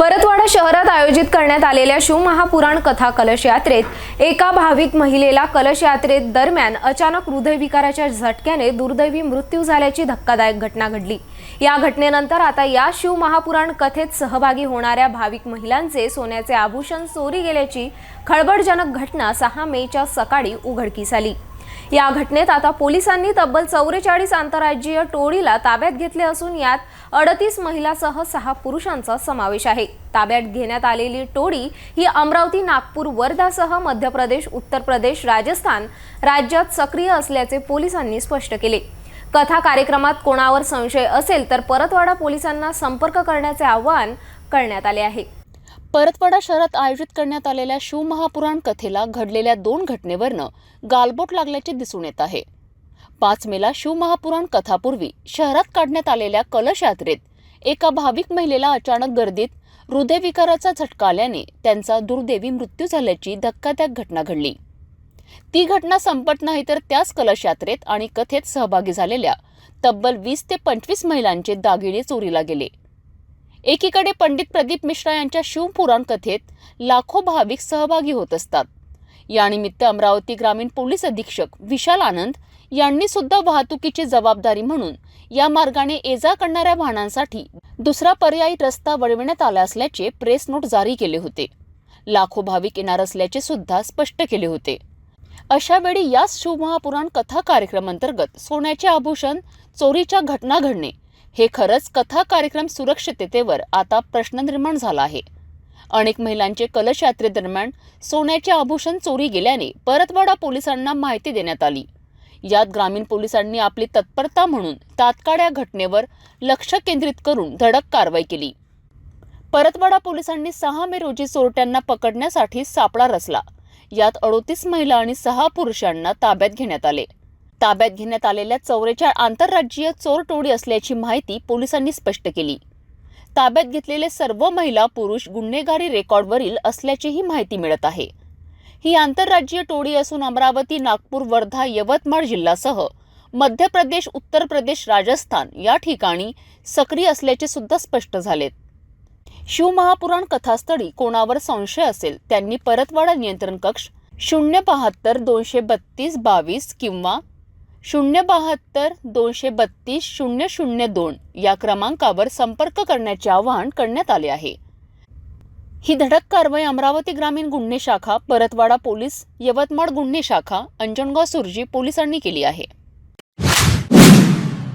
परतवाडा शहरात आयोजित करण्यात आलेल्या शिवमहापुराण कथा कलश यात्रेत एका भाविक महिलेला कलश यात्रेत दरम्यान अचानक हृदयविकाराच्या झटक्याने दुर्दैवी मृत्यू झाल्याची धक्कादायक घटना घडली. या घटनेनंतर आता या शिवमहापुराण कथेत सहभागी होणाऱ्या भाविक महिलांचे सोन्याचे आभूषण चोरी गेल्याची खळबळजनक घटना सहा मेच्या सकाळी उघडकीस आली. या घटनेत आता पोलिसांनी तब्बल चौवेचाळीस आंतरराज्यीय टोळीला ताब्यात घेतले असून यात अडतीस महिलासह सहा पुरुषांचा समावेश आहे. ताब्यात घेण्यात आलेली टोळी ही अमरावती नागपूर वर्धासह मध्य प्रदेश उत्तर प्रदेश राजस्थान राज्यात सक्रिय असल्याचे पोलिसांनी स्पष्ट केले. कथा कार्यक्रमात कोणावर संशय असेल तर परतवाडा पोलिसांना संपर्क करण्याचे आवाहन करण्यात आले आहे. परतवाडा शहरात आयोजित करण्यात आलेल्या शिवमहापुराण कथेला घडलेल्या दोन घटनेवरनं गालबोट लागल्याचे दिसून येत आहे. पाच मेला शिवमहापुराण कथापूर्वी शहरात काढण्यात आलेल्या कलश यात्रेत एका भाविक महिलेला अचानक गर्दीत हृदयविकाराचा झटका आल्याने त्यांचा दुर्दैवी मृत्यू झाल्याची धक्कादायक घटना घडली. ती घटना संपत नाही तर त्याच कलश यात्रेत आणि कथेत सहभागी झालेल्या तब्बल वीस ते पंचवीस महिलांचे दागिने चोरीला गेले. एकीकडे पंडित प्रदीप मिश्रा यांच्या शिवपुराण कथेत लाखो भाविक सहभागी होत असतात. यानिमित्त अमरावती ग्रामीण पोलीस अधीक्षक विशाल आनंद यांनी सुद्धा वाहतुकीची जबाबदारी म्हणून या मार्गाने ये जा करणाऱ्या वाहनांसाठी दुसरा पर्यायी रस्ता वळविण्यात आला असल्याचे प्रेस नोट जारी केले होते. लाखो भाविक येणार असल्याचे सुद्धा स्पष्ट केले होते. अशा वेळी याच शिवमहापुराण कथा कार्यक्रम अंतर्गत सोन्याचे आभूषण चोरीच्या घटना घडणे हे खरंच कथा कार्यक्रम सुरक्षिततेवर आता प्रश्न निर्माण झाला आहे. अनेक महिलांचे कलश यात्रेदरम्यान सोन्याचे आभूषण चोरी गेल्याने परतवाडा पोलिसांना माहिती देण्यात आली. यात ग्रामीण पोलिसांनी आपली तत्परता म्हणून तात्काळ या घटनेवर लक्ष केंद्रित करून धडक कारवाई केली. परतवाडा पोलिसांनी सहा मे रोजी चोरट्यांना पकडण्यासाठी सापळा रचला. यात अडोतीस महिला आणि सहा पुरुषांना ताब्यात घेण्यात आले. ताब्यात घेण्यात आलेल्या चौरेचाळ आंतरराज्यीय चोर टोळी असल्याची माहिती पोलिसांनी स्पष्ट केली. ताब्यात घेतलेले सर्व महिला पुरुष गुन्हेगारी रेकॉर्डवरील असल्याचीही माहिती मिळत आहे. ही आंतरराज्यीय टोळी असून अमरावती नागपूर वर्धा यवतमाळ जिल्ह्यासह मध्य प्रदेश उत्तर प्रदेश राजस्थान या ठिकाणी सक्रिय असल्याचे सुद्धा स्पष्ट झालेत. शिवमहापुराण कथास्थळी कोणावर संशय असेल त्यांनी परतवाडा नियंत्रण कक्ष शून्य बहात्तर दोनशे बत्तीस बावीस किंवा शून्य बहात्तर दोनशे बत्तीस शून्य शून्य दोन या क्रमांकावर संपर्क करण्याचे आवाहन करण्यात आले आहे. ही धडक कारवाई अमरावती ग्रामीण गुन्हे शाखा परतवाडा पोलीस यवतमाळ गुन्हे शाखा अंजनगाव सुरजी पोलिसांनी केली आहे.